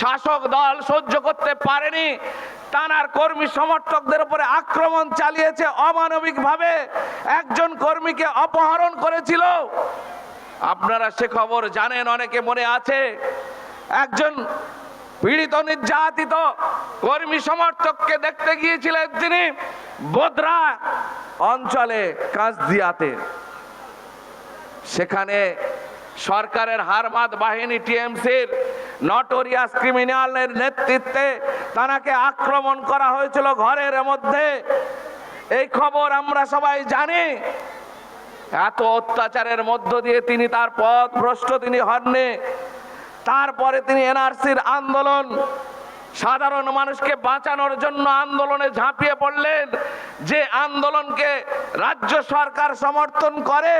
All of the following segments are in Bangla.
শাসক দল সহ্য করতে পারেনি। তানার কর্মী সমর্থকদের উপরে আক্রমণ চালিয়েছে অমানবিক ভাবে একজন কর্মীকে অপহরণ করেছিল। আপনারা সে খবর জানেন, অনেকে মনে আছে। একজন পীড়িত নির্যাতিত কর্মী সমর্থককে দেখতে গিয়েছিলেন তিনি বোদরা অঞ্চলে কাজদিয়াতে। সেখানে সরকারের হারমাদ বাহিনী টিএমসির নটোরিয়াস ক্রিমিনালের নেতৃত্বে তানাকে আক্রমণ করা হয়েছিল ঘরের মধ্যে। এই খবর আমরা সবাই জানি। এত অত্যাচারের মধ্য দিয়ে তিনি তার পথ ভ্রষ্ট তিনি হননি। তারপরে তিনি এনআরসির আন্দোলন, সাধারণ মানুষকে বাঁচানোর জন্য আন্দোলনে ঝাঁপিয়ে পড়লেন। যে আন্দোলনকে রাজ্য সরকার সমর্থন করে,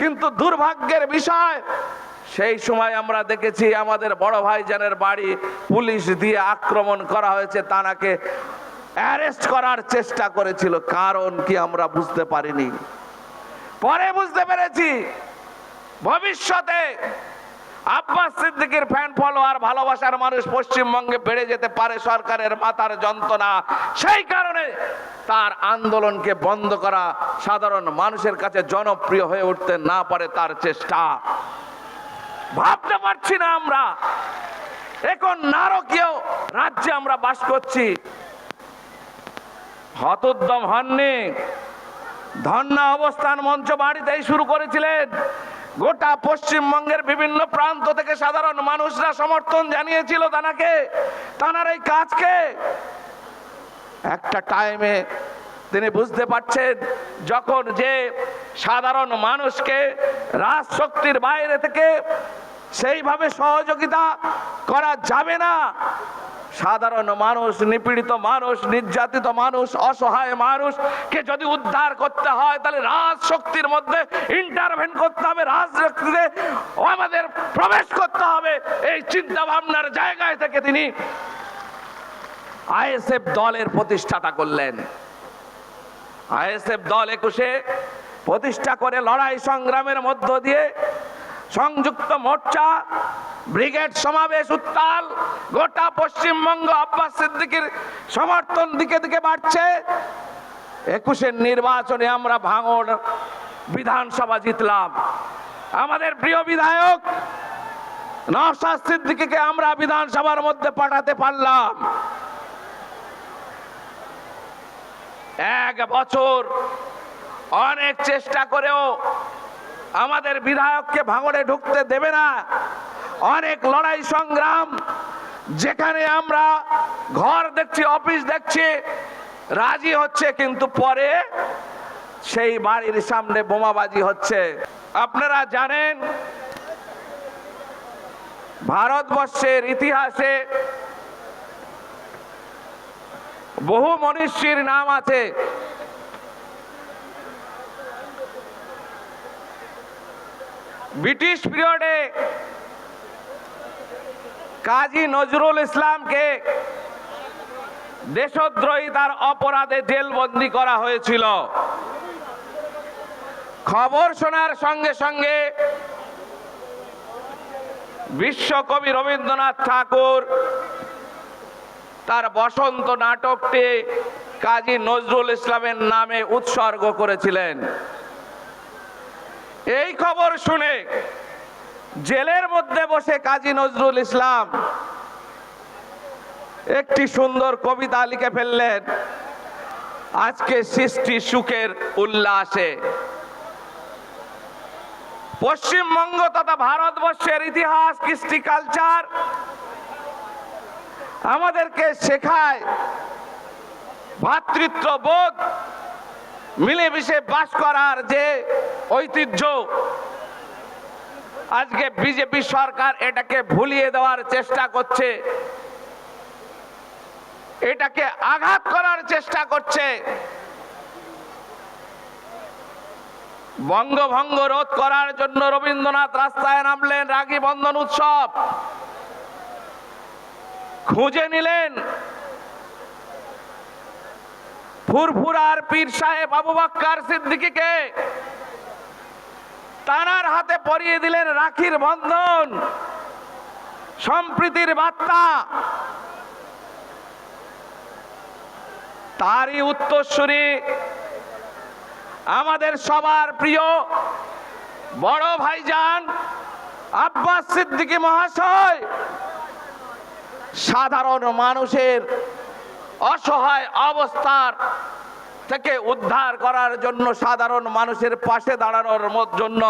কিন্তু দুর্ভাগ্যের বিষয় সেই সময় আমরা দেখেছি আমাদের বড় ভাইজানের বাড়ি পুলিশ দিয়ে আক্রমণ করা হয়েছে, তানাকে অ্যারেস্ট করার চেষ্টা করেছিল। কারণ কি আমরা বুঝতে পারিনি। পরে বুঝতে পেরেছি, ভবিষ্যতে আব্বাস সিদ্দিকের ফ্যান ফলোয়ার ভালোবাসার মানুষ পশ্চিমবঙ্গে বেড়ে যেতে পারে সরকারের মাথার যন্ত্রণা। সেই কারণে তার আন্দোলনকে বন্ধ করা সাধারণ মানুষের কাছে জনপ্রিয় হয়ে উঠতে না পারে তার চেষ্টা। ভাবতে পারছি না আমরা। এখন নারকীয় রাজ্যে আমরা বাস করছি। হতোদ্যম হননি। ধর্ণা অবস্থান মঞ্চ বাড়িতেই শুরু করেছিলেন। গোটা পশ্চিমবঙ্গের বিভিন্ন প্রান্ত থেকে সাধারণ মানুষরা সমর্থন জানিয়েছিল তানাকে। তানার এই কাজকে। একটা টাইমে তিনি বুঝতে পারছেন, যখন যে সাধারণ মানুষকে রাজশক্তির বাইরে থেকে সেইভাবে সহযোগিতা করা যাবে না। সাধারণ মানুষ, নিপীড়িত মানুষ, নির্যাতিত মানুষ, অসহায় মানুষকে যদি উদ্ধার করতে হয়, তাহলে রাজ শক্তির মধ্যে ইন্টারভেন করতে হবে, রাজশক্তিতে আমাদের প্রবেশ করতে হবে। এই চিন্তা ভাবনার জায়গায় থেকে তিনি আইএসএফ দলের প্রতিষ্ঠাতা করলেন। আইএসএফ দল একুশে প্রতিষ্ঠা করে লড়াই সংগ্রামের মধ্য দিয়ে সংযুক্ত মোর্চা, ব্রিগেড সমাবেশ উত্তাল, গোটা পশ্চিমবঙ্গ আব্বাস সিদ্দিকির সমর্থন দিকে দিকে বাড়ছে। একুশের নির্বাচনে আমরা ভাঙড় বিধানসভা জিতলাম। আমাদের প্রিয় বিধায়ক নওশাদ সিদ্দিকীকে আমরা বিধানসভার মধ্যে পাঠাতে পারলাম। এক বছর অনেক চেষ্টা করেও আমাদের বিধায়ককে ভাঙড়ে ঢুকতে দেবে না। অনেক লড়াই সংগ্রাম, যেখানে আমরা ঘর দেখছি, অফিস দেখছি, রাজি হচ্ছে, কিন্তু পরে সেই বাড়ির সামনে বোমাবাজি হচ্ছে। আপনারা জানেন, ভারতবর্ষের ইতিহাসে বহু মনীষীর নাম আছে। ব্রিটিশ পিরিয়ডে কাজী নজরুল ইসলামকে দেশদ্রোহিতার অপরাধে জেলবন্দি করা হয়েছিল। খবর শোনার সঙ্গে সঙ্গে বিশ্বকবি রবীন্দ্রনাথ ঠাকুর তার বসন্ত নাটকটি কাজী নজরুল ইসলামের নামে উৎসর্গ করেছিলেন। এই খবর শুনে জেলের মধ্যে বসে কাজী নজরুল ইসলাম একটি সুন্দর কবিতা লিখে ফেললেন। আজকে সৃষ্টি সুখের উল্লাসে। পশ্চিমবঙ্গ তথা ভারতবর্ষের ইতিহাস, কৃষ্টি কালচার আমাদেরকে শেখায় ভাতৃত্ববোধ মিলেমিশে বাস করার যে ঐতিহ্য, আজকে বিজেপি সরকার এটাকে ভুলিয়ে দেওয়ার চেষ্টা করছে। এটাকে আঘাত করার চেষ্টা করছে। বঙ্গভঙ্গ রোধ করার জন্য রবীন্দ্রনাথ রাস্তায় নামলেন রাগী বন্ধন উৎসব। খুঁজে নিলেন ফুরফুরার পীর সাহেব আবু বাক্কার সিদ্দিকীকে তানার হাতে পরিয়ে দিলেন রাখির বন্ধন, সম্প্রীতির বার্তা। তারই উত্তরসূরি আমাদের সবার প্রিয় বড় ভাইজান আব্বাস সিদ্দিকী মহাশয়। সাধারণ মানুষের অসহায় অবস্থার থেকে উদ্ধার করার জন্য সাধারণ মানুষের পাশে দাঁড়ানোর জন্য,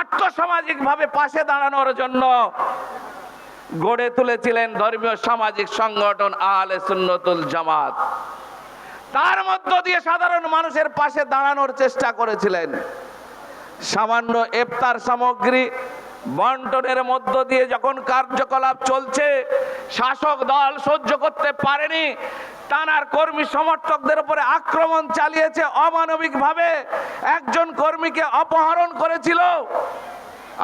আর্থসামাজিকভাবে পাশে দাঁড়ানোর জন্য গড়ে তুলেছিলেন ধর্মীয় সামাজিক সংগঠন আহলে সুন্নতুল জামাত। তার মধ্য দিয়ে সাধারণ মানুষের পাশে দাঁড়ানোর চেষ্টা করেছিলেন। সামান্য ইফতার সামগ্রী বন্টনের মধ্য দিয়ে যখন কার্যকলাপ চলছে, শাসক দল সহ্য করতে পারেনি তানার কর্মী সমর্থকদের উপরে আক্রমণ চালিয়েছে, অমানবিকভাবে একজন কর্মীকে অপহরণ করেছিল।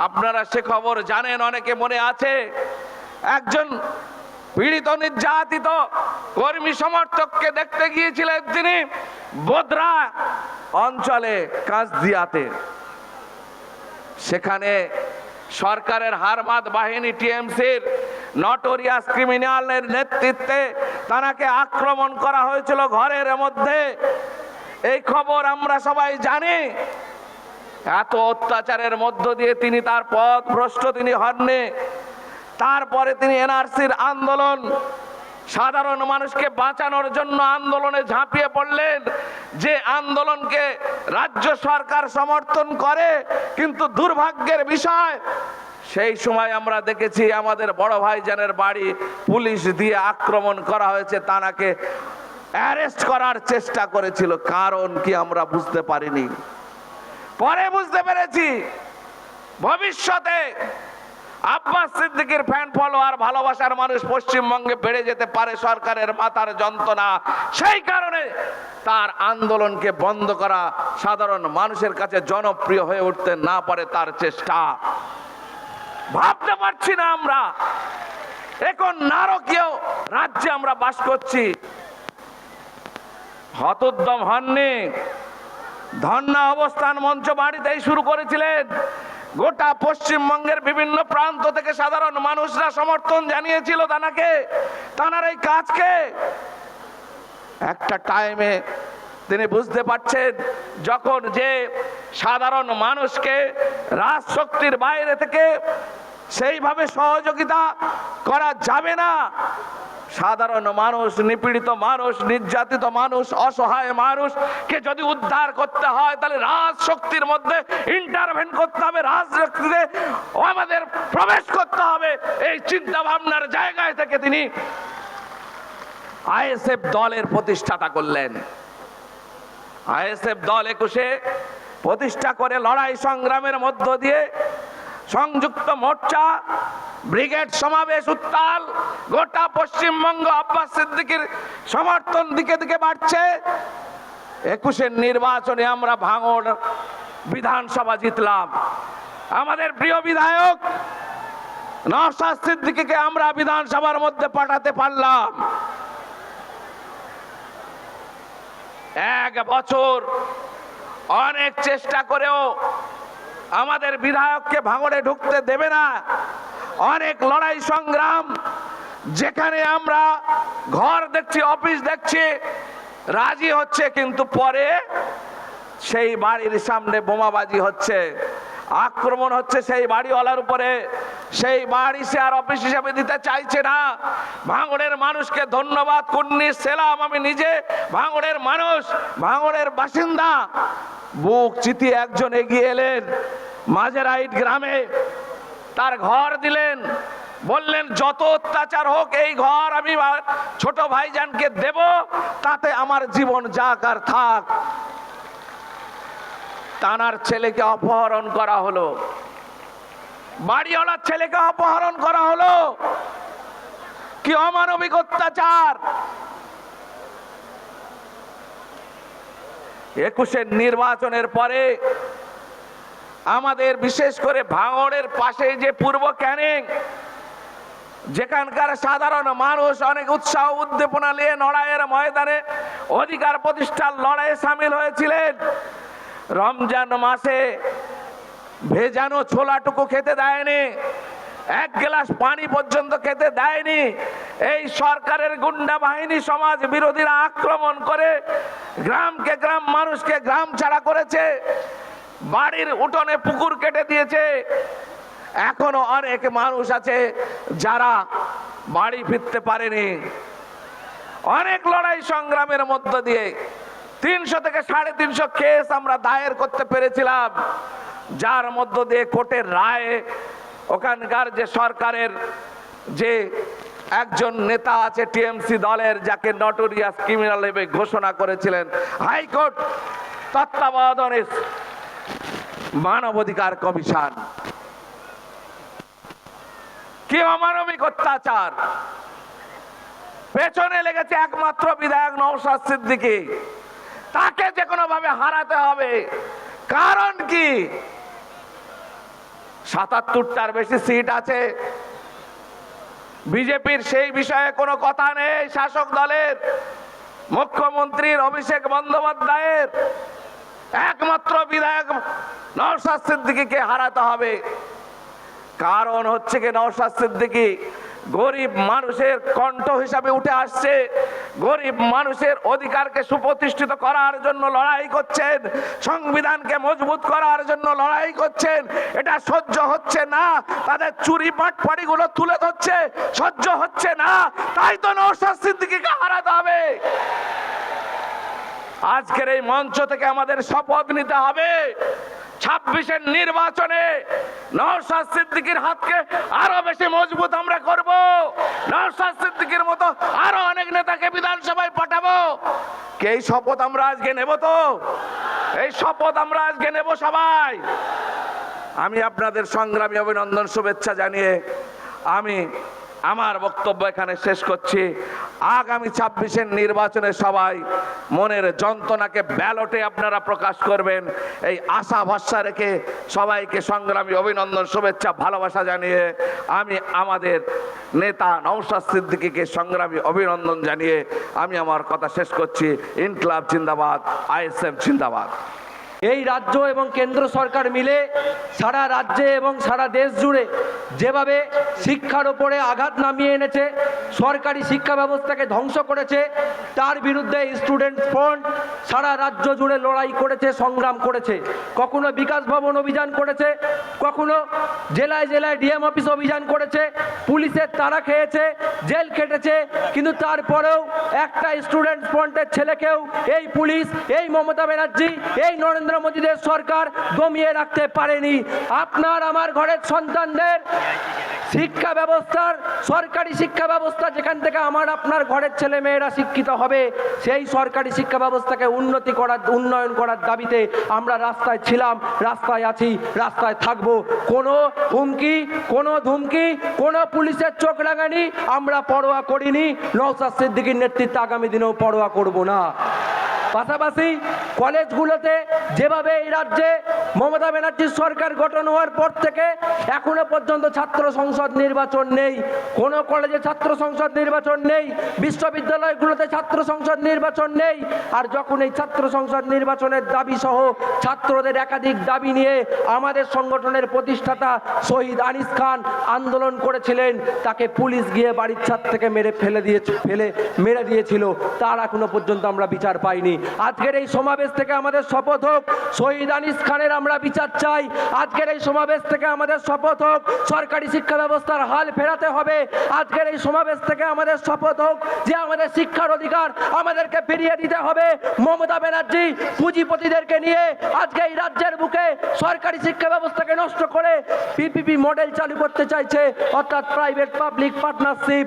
আপনারা সে খবর জানেন, অনেকে মনে আছে, একজন পীড়িত নির্যাতিত কর্মী সমর্থককে দেখতে গিয়েছিলেন তিনি বোদরা অঞ্চলে কাজদিয়াতে। সেখানে সরকারের হারমাদ বাহিনী টিএমসির নটোরিয়াস ক্রিমিনালের নেতৃত্বে তারাকে আক্রমণ করা হয়েছিল ঘরের মধ্যে। এই খবর আমরা সবাই জানি। এত অত্যাচারের মধ্য দিয়ে তিনি তার পথ ভ্রষ্ট তিনি হননি। তারপরে তিনি এনআরসির আন্দোলন সাধারণ মানুষকে বাঁচানোর জন্য আন্দোলনে ঝাঁপিয়ে পড়লেন। যে আন্দোলনকে রাজ্য সরকার সমর্থন করে, কিন্তু দুর্ভাগ্যের বিষয়, সেই সময় আমরা দেখেছি আমাদের বড় ভাইজানের বাড়ি পুলিশ দিয়ে আক্রমণ করা হয়েছে তানাকে অ্যারেস্ট করার চেষ্টা করেছিল। কারণ কি আমরা বুঝতে পারিনি। পরে বুঝতে পেরেছি, ভবিষ্যতে আব্বাস সিদ্দিকের ফ্যান ফলোয়ার ভালোবাসার মানুষ পশ্চিমবঙ্গে বেড়ে যেতে পারে সরকারের মাথার যন্ত্রণা। সেই কারণে তার আন্দোলনকে বন্ধ করা সাধারণ মানুষের কাছে জনপ্রিয় হয়ে উঠতে না পারে তার চেষ্টা। ভাবতে পারছি না আমরা। এখন নারকীয় রাজ্যে আমরা বাস করছি। হতোদ্যম হননি। ধর্ণা অবস্থান মঞ্চ বাড়িতেই শুরু করেছিলেন। গোটা পশ্চিমবঙ্গের বিভিন্ন প্রান্ত থেকে সাধারণ মানুষরা সমর্থন জানিয়েছিল তানাকে। তানার এই কাজকে। একটা টাইমে তিনি বুঝতে পারছেন, যখন যে সাধারণ মানুষকে রাজশক্তির বাইরে থেকে সেইভাবে সহযোগিতা করা যাবে না সাধারণ মানুষ, নিপীড়িত মানুষ, নির্যাতিত মানুষ, অসহায় মানুষকে যদি উদ্ধার করতে হয়, তাহলে রাজশক্তির মধ্যে ইন্টারভেন করতে হবে, রাজশক্তিতে আমাদের প্রবেশ করতে হবে। এই চিন্তা ভাবনার জায়গায় থেকে তিনি আইএসএফ দলের প্রতিষ্ঠাতা করলেন। আইএসএফ দল একুশে প্রতিষ্ঠা করে লড়াই সংগ্রামের মধ্য দিয়ে সংযুক্ত মোর্চা, ব্রিগেড সমাবেশ উত্তাল, গোটা পশ্চিমবঙ্গ আব্বাস সিদ্দিকির সমর্থন দিকে দিকে বাড়ছে। একুশের নির্বাচনে আমরা ভাঙড় বিধানসভা জিতলাম। আমাদের প্রিয় বিধায়ক নওশাদ আমরা বিধানসভার মধ্যে পাঠাতে পারলাম। এক বছর অনেক চেষ্টা করেও আমাদের বিধায়ককে ভাঙড়ে ঢুকতে দেবে না। অনেক লড়াই সংগ্রাম, যেখানে আমরা ঘর দেখছি, অফিস দেখছি, রাজি হচ্ছে, কিন্তু পরে সেই বাড়ির সামনে বোমাবাজি হচ্ছে, আক্রমণ হচ্ছে সেই বাড়িওয়ালার উপরে। সেই বাড়ি সে আর অফিস হিসাবে দিতে চাইছে না। ভাঙড়ের মানুষকে ধন্যবাদ, কুন্নি সেলাম, আমি নিজে ভাঙড়ের মানুষ, ভাঙড়ের বাসিন্দা। বুক চিতি একজন এগিয়ে এলেন। মাঝেরাইট গ্রামে তার ঘর দিলেন। বললেন, যত অত্যাচার হোক, এই ঘর আমি ছোট ভাইজানকে দেব, তাতে আমার জীবন যাক আর থাক। তানার ছেলেকে অপহরণ করা হলো। বাড়িওয়ালার ছেলেকে অপহরণ করা হলো। কি অমানবিক অত্যাচার! একুশের নির্বাচনের পরে আমাদের বিশেষ করে ভাঙড়ের পাশে যে পূর্ব ক্যানিং, যেখানকার সাধারণ মানুষ অনেক উৎসাহ উদ্দীপনা নিয়ে লড়াইয়ের ময়দানে অধিকার প্রতিষ্ঠার লড়াইয়ে সামিল হয়েছিলেন। রমজান মাসে ভেজানো ছোলাটুকু খেতে দেয়নি, এক গ্লাস পানি পর্যন্ত খেতে দেয়নি। এই সরকারের গুন্ডা বাহিনী সমাজ বিরোধীরা আক্রমণ করে গ্রামকে গ্রাম, মানুষকে গ্রাম ছাড়া করেছে। বাড়ির উঠোনে পুকুর কেটে দিয়েছে। এখনও অনেক মানুষ আছে যারা বাড়ি ফিরতে পারেনি। অনেক লড়াই সংগ্রামের মধ্য দিয়ে তিনশো থেকে সাড়ে তিনশো কেস আমরা দায়ের করতে পেরেছিলাম। যার মধ্য দিয়ে কোর্টের রায়ে ওখানকার যে সরকারের যে একজন নেতা আছে টিএমসি দলের, যাকে নটোরিয়াস ক্রিমিনাল হিসেবে ঘোষণা করেছিলেন। হাইকোর্ট তত্ত্বাবধানে মানবাধিকার কমিশন। কি অমানবিক অত্যাচার? পেছনে লেগেছে একমাত্র বিধায়ক নৌসাদ সিদ্দিকী। তাকে যে কোনো ভাবে হারাতে হবে। কারণ কি? সাতাত্তরটার বেশি সিট আছে। বিজেপির সেই বিষয়ে কোনো কথা নেই শাসক দলের। মুখ্যমন্ত্রীর অভিষেক বন্দ্যোপাধ্যায়ের একমাত্র বিধায়ক নৌসাদ দিকে হারাতে হবে। কারণ হচ্ছে কি নওশাদ সিদ্দিকী গরিব মানুষের কণ্ঠ হিসাবে উঠে আসছে। গরিব মানুষের অধিকারকে সুপ্রতিষ্ঠিত করার জন্য লড়াই করছেন, সংবিধানকে মজবুত করার জন্য লড়াই করছেন। এটা সহ্য হচ্ছে না, তাদের চুরি পাটপাড়িগুলো তুলে ধরছে, সহ্য হচ্ছে না, তাই তো নওশাদ সিদ্দিকীকে হারাতে হবে। আজকের এই মঞ্চ থেকে আমাদের শপথ নিতে হবে। ছাব্বিশের নির্বাচনে নওশাদ সিদ্দিকীর হাতকে আরও বেশি মজবুত আমরা করব। নওশাদ সিদ্দিকীর মতো আরও অনেক নেতাকে বিধানসভায় পাঠাবো। এই শপথ আমরা আজকে নেব তো? এই শপথ আমরা আজকে নেব সবাই। আমি আপনাদের সংগ্রামী অভিনন্দন শুভেচ্ছা জানিয়ে আমি আমার বক্তব্য এখানে শেষ করছি। আগামী ছাব্বিশের নির্বাচনে সবাই মনের যন্ত্রণাকে ব্যালটে আপনারা প্রকাশ করবেন। এই আশা ভরসা রেখে সবাইকে সংগ্রামী অভিনন্দন, শুভেচ্ছা, ভালোবাসা জানিয়ে আমি আমাদের নেতা নৌসাদ সিদ্দিকীকে সংগ্রামী অভিনন্দন জানিয়ে আমি আমার কথা শেষ করছি। ইনকলাব জিন্দাবাদ আইএসএম জিন্দাবাদ। এই রাজ্য এবং কেন্দ্র সরকার মিলে সারা রাজ্যে এবং সারা দেশ জুড়ে যেভাবে শিক্ষার ওপরে আঘাত নামিয়ে এনেছে, সরকারি শিক্ষা ব্যবস্থাকে ধ্বংস করেছে, তার বিরুদ্ধে স্টুডেন্ট ফ্রন্ট সারা রাজ্য জুড়ে লড়াই করেছে, সংগ্রাম করেছে। কখনো বিকাশ ভবন অভিযান করেছে, কখনো জেলায় জেলায় ডিএম অফিস অভিযান করেছে, পুলিশের তারা খেয়েছে, জেল খেটেছে, কিন্তু তারপরেও একটা স্টুডেন্ট ফ্রন্টের ছেলেকেও এই পুলিশ, এই মমতা ব্যানার্জি, এই নরেন্দ্র মোদীদের সরকার দমিয়ে রাখতে পারেনি। আপনার, আমার ঘরের সন্তানদের শিক্ষা ব্যবস্থার, সরকারি শিক্ষা ব্যবস্থা যেখান থেকে আমার, আপনার ঘরের ছেলে মেয়েরা শিক্ষিত হবে, সেই সরকারি শিক্ষা ব্যবস্থাকে উন্নতি করার, উন্নয়ন করার দাবিতে আমরা রাস্তায় ছিলাম, রাস্তায় আছি, রাস্তায় থাকব। কোনো হুমকি, কোনো ধুমকি, কোনো পুলিশের চোখ রাঙানি আমরা পরোয়া করিনি। নৌসাদ সিদ্দিকির নেতৃত্বে আগামী দিনেও পরোয়া করব না। পাশাপাশি কলেজগুলোতে যেভাবে এই রাজ্যে মমতা ব্যানার্জির সরকার গঠন হওয়ার পর থেকে এখনও পর্যন্ত ছাত্র সংসদ নির্বাচন নেই। কোনো কলেজে ছাত্র সংসদ নির্বাচন নেই, বিশ্ববিদ্যালয়গুলোতে ছাত্র সংসদ নির্বাচন নেই। আর যখন এই ছাত্র সংসদ নির্বাচনের দাবি সহ ছাত্রদের একাধিক দাবি নিয়ে আমাদের সংগঠনের প্রতিষ্ঠাতা শহীদ আনিস খান আন্দোলন করেছিলেন, তাকে পুলিশ গিয়ে বাড়ির ছাদ থেকে মেরে ফেলে দিয়ে ফেলে মেরে দিয়েছিল। তার এখনও পর্যন্ত আমরা বিচার পাইনি। আজকের এই সমাবেশ থেকে আমাদের শপথ হোক। শহীদ আনিস খানের আমরা বিচার চাই। আজকের এই সমাবেশ থেকে আমাদের শপথ হোক। সরকারি শিক্ষা ব্যবস্থার হাল ফেরাতে হবে। আজকের এই সমাবেশ থেকে আমাদের শপথ হোক যে আমাদের শিক্ষার অধিকার আমাদেরকে ফিরিয়ে দিতে হবে। মমতা ব্যানার্জি পুঁজিপতিদেরকে নিয়ে আজকে এই রাজ্যের বুকে সরকারি শিক্ষা ব্যবস্থাকে নষ্ট করে পিপিপি মডেল চালু করতে চাইছে। অর্থাৎ প্রাইভেট পাবলিক পার্টনারশিপ